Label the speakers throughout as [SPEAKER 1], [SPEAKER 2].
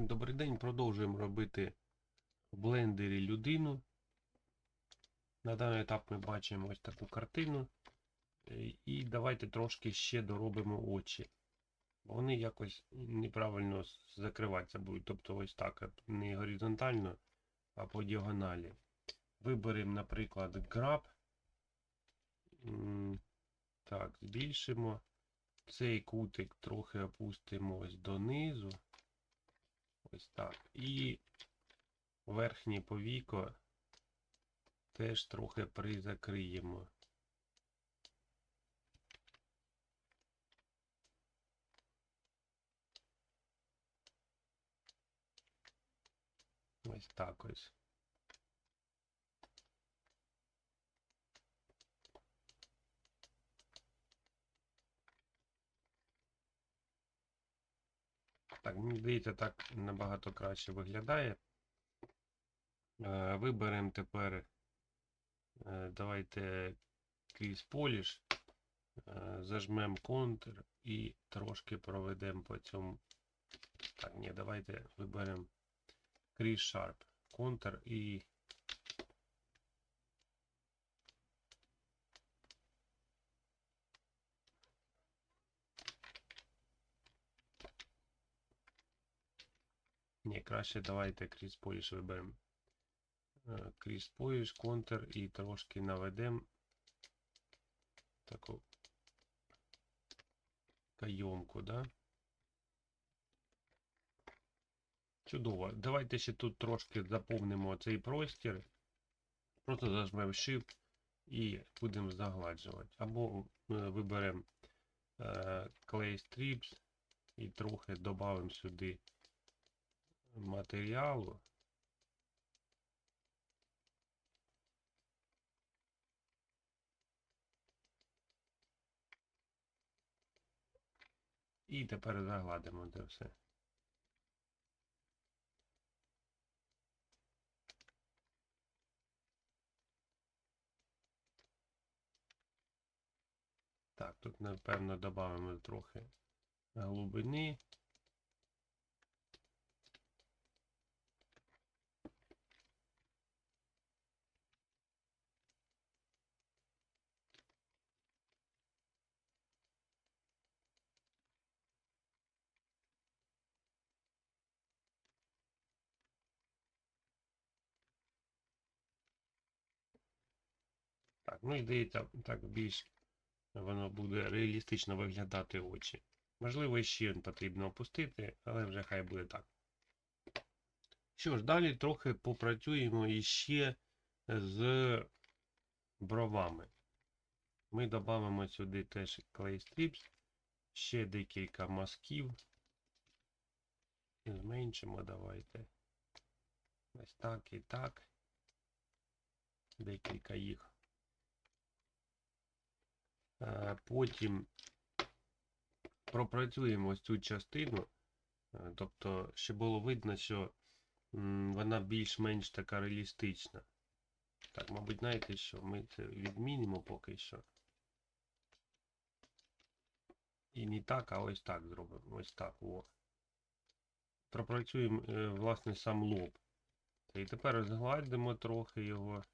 [SPEAKER 1] Всім добрий день. Продовжуємо робити в блендері людину. На даний етап ми бачимо ось таку картину. Е, І давайте трошки ще доробимо очі. Вони якось неправильно закриватися будуть. Тобто ось так, не горизонтально, а по діагоналі. Виберемо, наприклад, граб. Так, збільшимо. Цей кутик трохи опустимо ось донизу. Ось так. І верхнє повіко теж трохи призакриємо. Ось так ось. Здається, так набагато краще виглядає. Е, Виберемо тепер, е, давайте крізь поліш, е, зажмемо контр і трошки проведемо по цьому. Так, ні, давайте виберемо крізь Sharp, контр і Ні, краще давайте крізь поліш виберемо. Е, Крізь поліш, контур і трошки наведемо таку кайомку, да? Чудово. Давайте ще тут трошки заповнимо цей простір. Просто зажмемо Shift і будемо загладжувати. Або е, виберемо е, Clay Strips і трохи додамо сюди матеріалу. І тепер загладимо це все. Так, тут, напевно, додамо трохи глибини. Ну і здається, так більш воно буде реалістично виглядати очі. Можливо, ще потрібно опустити, але вже хай буде так. Що ж, далі трохи попрацюємо іще з бровами. Ми додамо сюди теж Clay Strips, ще декілька мазків. Зменшимо, давайте. Ось так і так. Декілька їх. Е, Потім пропрацюємо ось цю частину, е, тобто, щоб було видно, що вона більш-менш така реалістична. Так, мабуть, знаєте що, ми це відмінимо поки що. І не так, а ось так зробимо. Ось так. О. Пропрацюємо, е, власне, сам лоб. І тепер згладимо трохи його.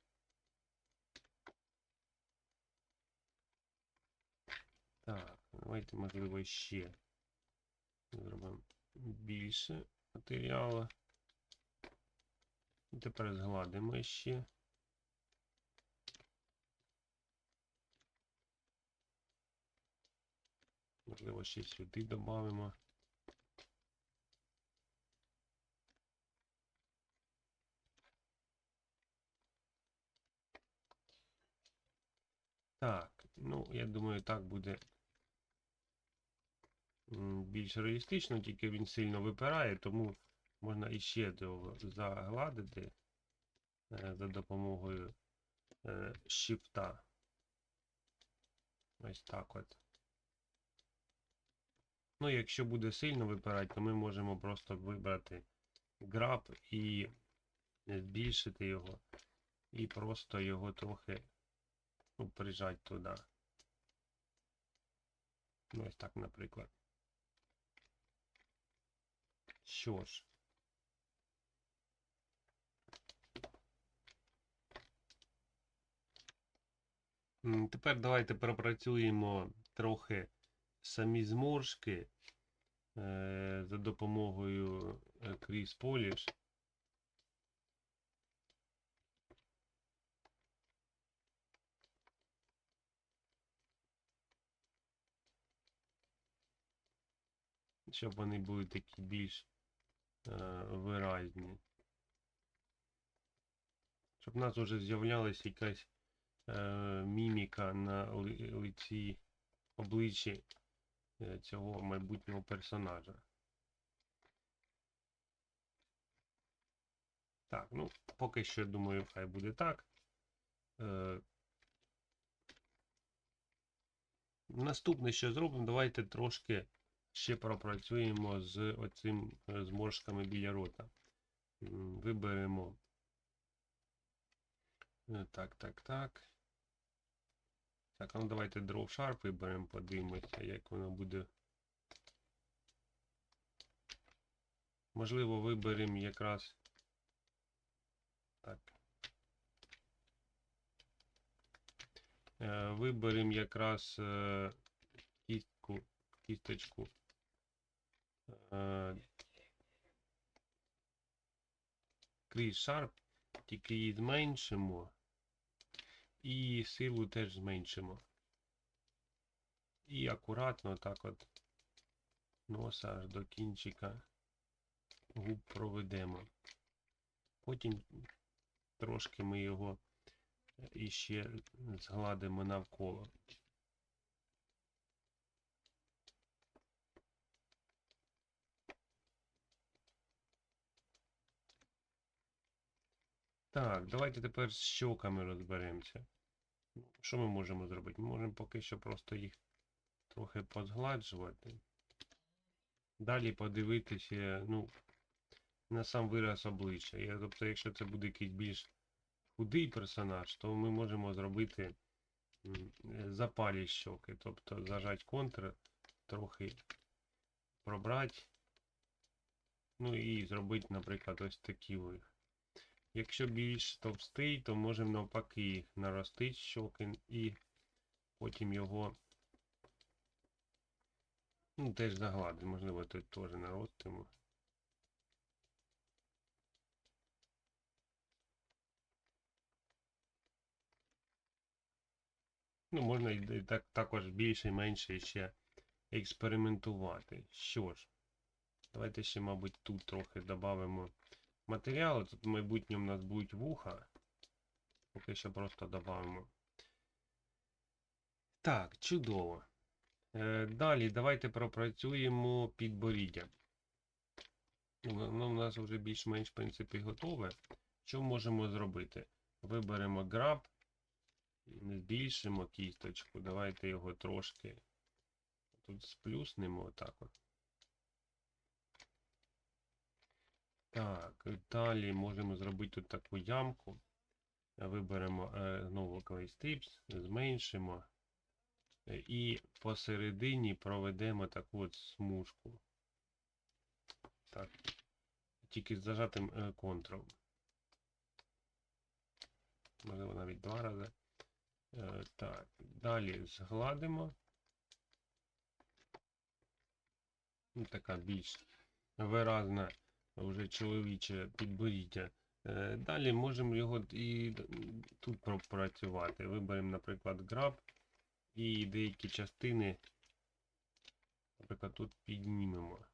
[SPEAKER 1] Так, давайте, можливо, ще зробимо більше матеріалу. І тепер згладимо ще. Можливо, ще сюди додамо. Так, ну, я думаю, так буде більш реалістично, тільки він сильно випирає, тому можна іще його загладити е, за допомогою е. Ось так от. Ну, якщо буде сильно випирати, то ми можемо просто вибрати граб і збільшити його. І просто його трохи ну, прижати туди. Ось так, наприклад. Що ж. Тепер давайте пропрацюємо трохи самі зморшки е, за допомогою е, Кріс поліш. Щоб вони були такі більш виразні. Щоб в нас вже з'являлася якась е, міміка на ли- лиці обличчі е, цього майбутнього персонажа. Так, ну, поки що, думаю, хай буде так. Е, наступне, що зробимо, давайте трошки ще пропрацюємо з оцим е, зморшками біля рота. Виберемо. Е, Так, так, так. Так, ну давайте Draw Sharp виберемо, подивимося, як воно буде. Можливо, виберемо якраз. Так. Е, Виберемо якраз кістку, кісточку. Е, Sharp, тільки її зменшимо. І силу теж зменшимо. І акуратно так от носа аж до кінчика губ проведемо. Потім трошки ми його іще згладимо навколо. Так, давайте тепер з щоками розберемося. Що ми можемо зробити? Ми можемо поки що просто їх трохи позгладжувати. Далі подивитися, ну, на сам вираз обличчя. Я, тобто, якщо це буде якийсь більш худий персонаж, то ми можемо зробити запалі щоки. Тобто зажать контр, трохи пробрати. Ну і зробити, наприклад, ось такі ось. Якщо більш товстий, то можемо навпаки наростити щоки і потім його ну, теж загладити. Можливо, тут теж наростимо. Ну, можна і так, також більше і менше ще експериментувати. Що ж, давайте ще, мабуть, тут трохи додамо матеріалу. Тут в майбутньому у нас будуть вуха. Поки що просто додамо. Так, чудово. Е, далі давайте пропрацюємо підборіддя. Воно в нас вже більш-менш в принципі готове. Що можемо зробити? Виберемо граб, збільшимо кісточку. Давайте його трошки тут сплюснемо отак от. Так, далі можемо зробити тут таку ямку. Виберемо е, знову Clay Strips, зменшимо. е, І посередині проведемо таку от смужку. Так. Тільки з зажатим е, Ctrl. Можливо, навіть два рази. Е, Так, далі згладимо. Ну, така більш виразна вже чоловіче підборіддя. Е, Далі можемо його і тут пропрацювати. Виберемо, наприклад, граб і деякі частини, наприклад, тут піднімемо.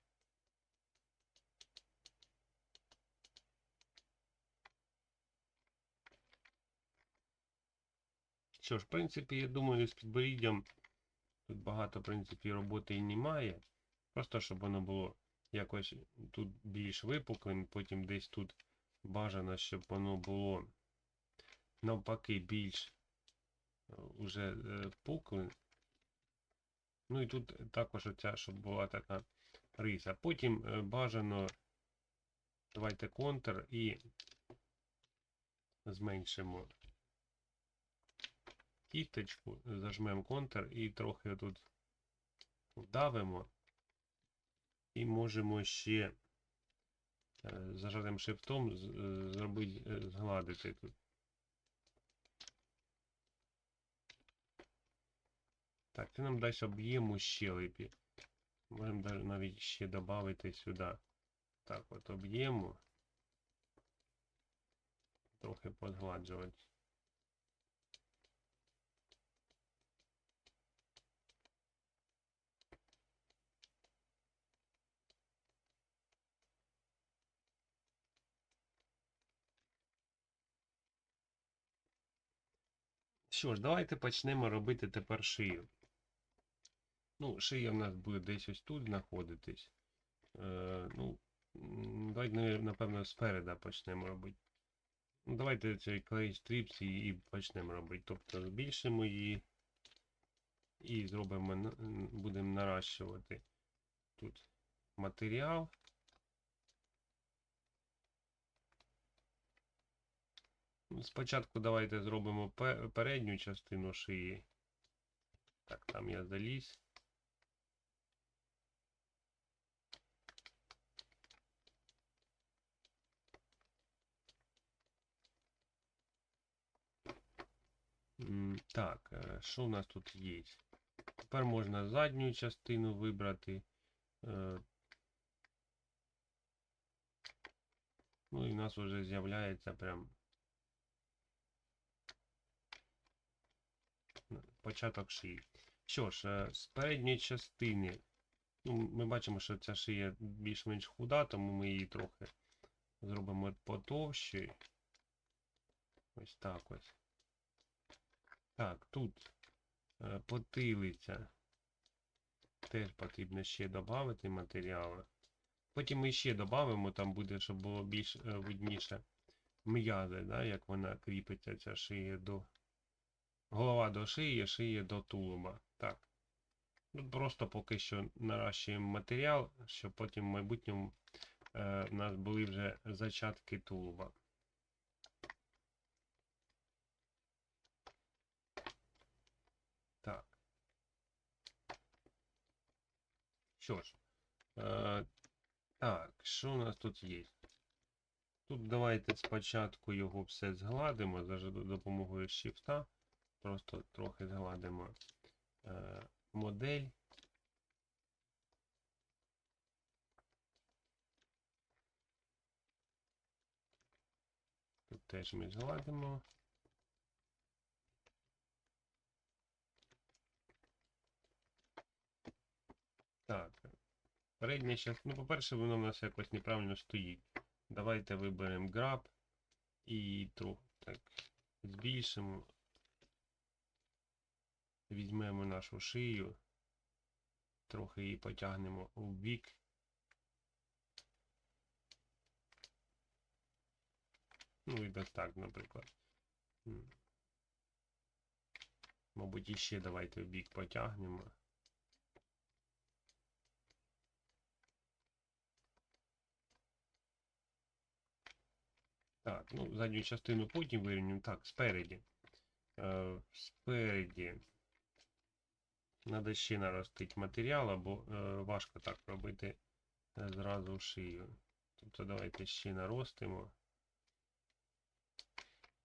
[SPEAKER 1] Що ж, в принципі, я думаю, з підборіддям тут багато, в принципі, роботи і немає. Просто щоб воно було якось тут більш випуклим, потім десь тут бажано, щоб воно було навпаки більш е, уже е, пуклим. Ну і тут також оця, щоб була така риса. Потім е, бажано давайте контр і зменшимо кісточку, зажмемо контр і трохи тут вдавимо. І можемо ще е, зажатим шифтом зробити, е, згладити тут. Так, це нам дасть об'єм у щелепі. Можемо навіть ще додати сюди. Так, от об'єму. Трохи позгладжувати. Що ж, давайте почнемо робити тепер шию. Ну, шия в нас буде десь ось тут знаходитись. Е, ну, давайте, напевно, спереда почнемо робити. Ну, давайте цей клей стріпс і, і почнемо робити. Тобто збільшимо її і зробимо, будемо наращувати тут матеріал. Спочатку давайте зробимо передню частину шиї. Так, там я заліз. Так, е, що у нас тут є? Тепер можна задню частину вибрати. Е, Ну і в нас вже з'являється прям початок шиї. Що ж, е, з передньої частини, ну, ми бачимо, що ця шия більш-менш худа, тому ми її трохи зробимо потовщою. Ось так ось. Так, тут е, потилиця. Теж потрібно ще додати матеріалу. Потім ми ще додамо, там буде, щоб було більш е, видніше м'язи, да, як вона кріпиться, ця шия до. Голова до шиї, шиї до тулуба. Так. Ну, просто поки що наращуємо матеріал, щоб потім в майбутньому е, в нас були вже зачатки тулуба. Так. Що ж. Е, так, що у нас тут є? Тут давайте спочатку його все згладимо за допомогою Shift. Просто трохи згладимо е, модель. Тут теж ми згладимо. Так. Передня щас, ну, по-перше, воно в нас якось неправильно стоїть. Давайте виберемо граб і трохи так збільшимо. Візьмемо нашу шию, трохи її потягнемо в бік. Ну і десь так, наприклад. Мабуть, іще давайте в бік потягнемо. Так, ну, задню частину потім вирівнюємо. Так, спереді. Е, спереді. Надо ще наростити матеріал, або е, важко так робити е, зразу шию. Тобто давайте ще наростимо.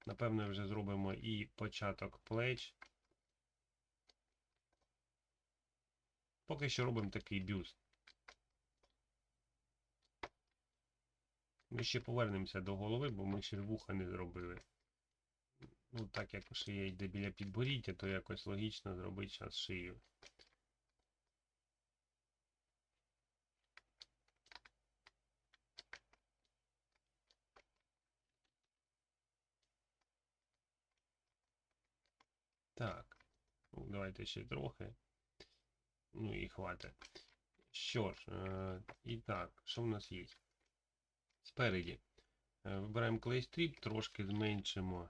[SPEAKER 1] Напевно, вже зробимо і початок плеч. Поки що робимо такий бюст. Ми ще повернемося до голови, бо ми ще вуха не зробили. Ну, так як шия йде біля підборіддя, то якось логічно зробити зараз шию. Так. Ну, давайте ще трохи. Ну і хватить. Що ж, е, і так, що в нас є? Спереді. Е, Вибираємо клей стріп, трошки зменшимо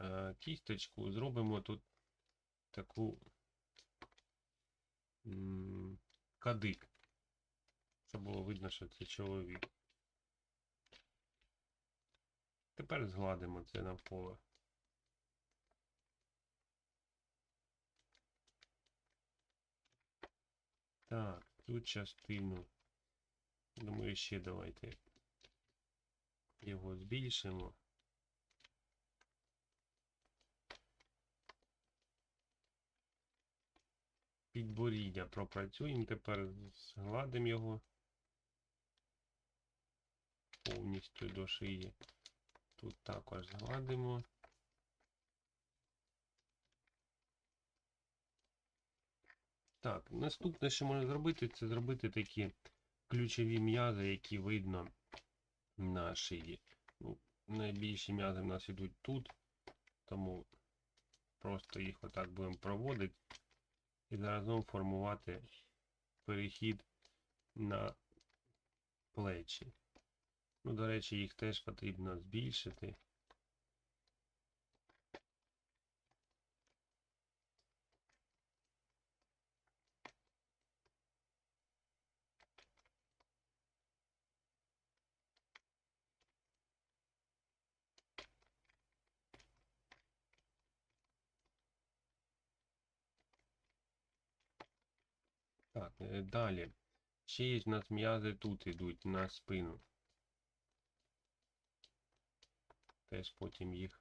[SPEAKER 1] е, кісточку, зробимо тут таку кадик. Щоб було видно, що це чоловік. Тепер згладимо це навколо. Так, цю частину. Думаю, ще давайте його збільшимо. Підборіддя пропрацюємо тепер, згладимо його повністю до шиї. Тут також згладимо. Так, наступне, що можна зробити, це зробити такі ключові м'язи, які видно на шиї. Ну, найбільші м'язи в нас ідуть тут, тому просто їх отак будемо проводити і заразом формувати перехід на плечі. Ну, до речі, їх теж потрібно збільшити. Далі. Ще є в нас м'язи тут йдуть на спину. Теж потім їх.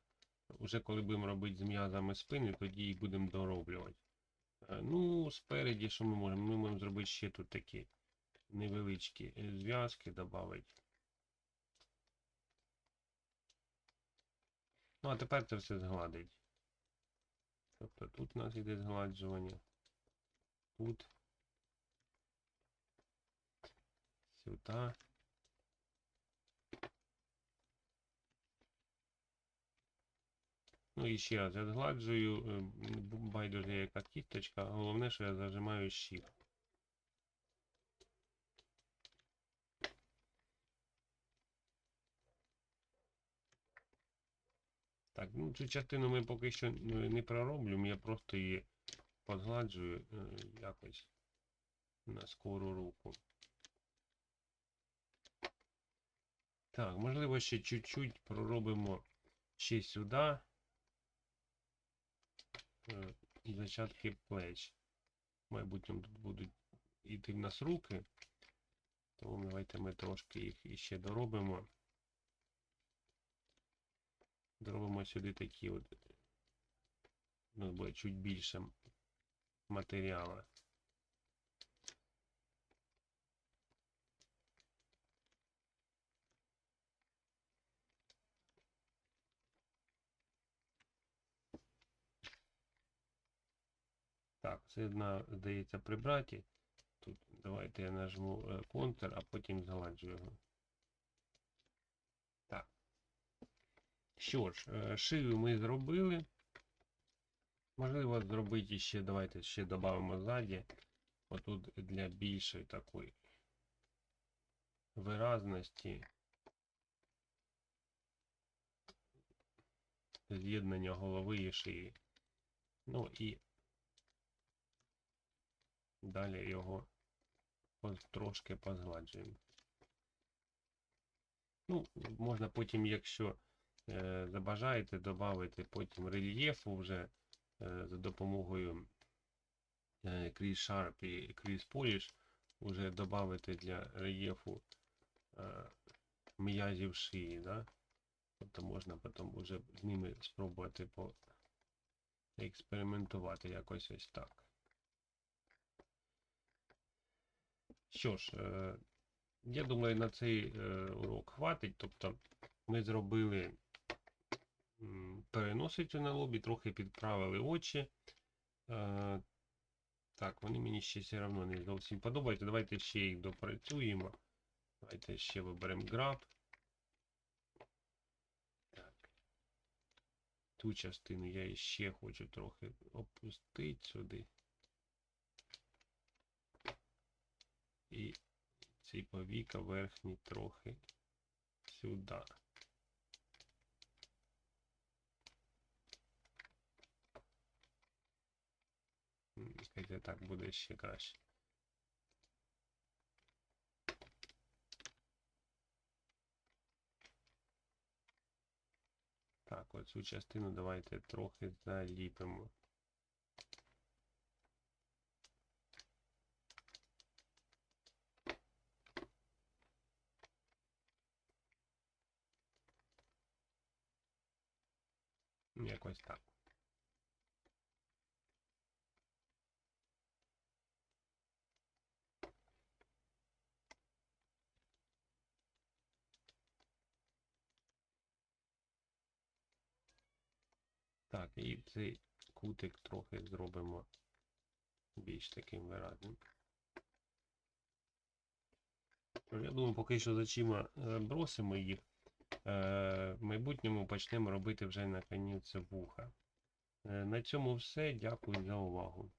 [SPEAKER 1] Уже коли будемо робити з м'язами спини, тоді їх будемо дороблювати. Е, Ну, спереді, що ми можемо? Ми можемо зробити ще тут такі невеличкі е, зв'язки додати. Ну, а тепер це все згладить. Тобто тут у нас йде згладжування. Тут. Сюди. Ну і ще раз, я згладжую, е, байдуже яка кісточка, головне, що я зажимаю щіп. Так, ну цю частину ми поки що е, не пророблю, я просто її позгладжую е, якось на скору руку. Так, можливо, ще чуть-чуть проробимо ще сюди. е, Зачатки плеч. В майбутньому тут будуть йти в нас руки. Тому давайте ми трошки їх іще доробимо. Доробимо сюди такі от. Ну, чуть більше матеріалу. Так, це одна, здається, прибраті. Тут давайте я нажму е, Ctrl, а потім згладжу його. Так. Що ж, е, шию ми зробили. Можливо, зробити ще, давайте ще додамо ззаді. Отут для більшої такої виразності. З'єднання голови і шиї. Ну і Далі його трошки позгладжуємо. Ну, можна потім, якщо е, забажаєте, додати потім рельєфу вже е, за допомогою е, Crease Sharp і Crease Polish вже додати для рельєфу е, м'язів шиї, да? Тобто можна потім вже з ними спробувати по експериментувати якось ось так. Що ж, е, я думаю, на цей е, урок хватить. Тобто ми зробили переносицю на лобі, трохи підправили очі. Е, Так, вони мені ще все одно не зовсім подобаються. Давайте ще їх допрацюємо. Давайте ще виберемо граб. Так. Ту частину я ще хочу трохи опустити сюди. І ці повіка верхні трохи сюди. Хоча так буде ще краще. Так, оцю частину давайте трохи заліпимо. Якось так. Так, і цей кутик трохи зробимо більш таким виразним. Я думаю, поки що зачима е, бросимо їх. Е, В майбутньому почнемо робити вже на наконець вуха. Е, На цьому все. Дякую за увагу.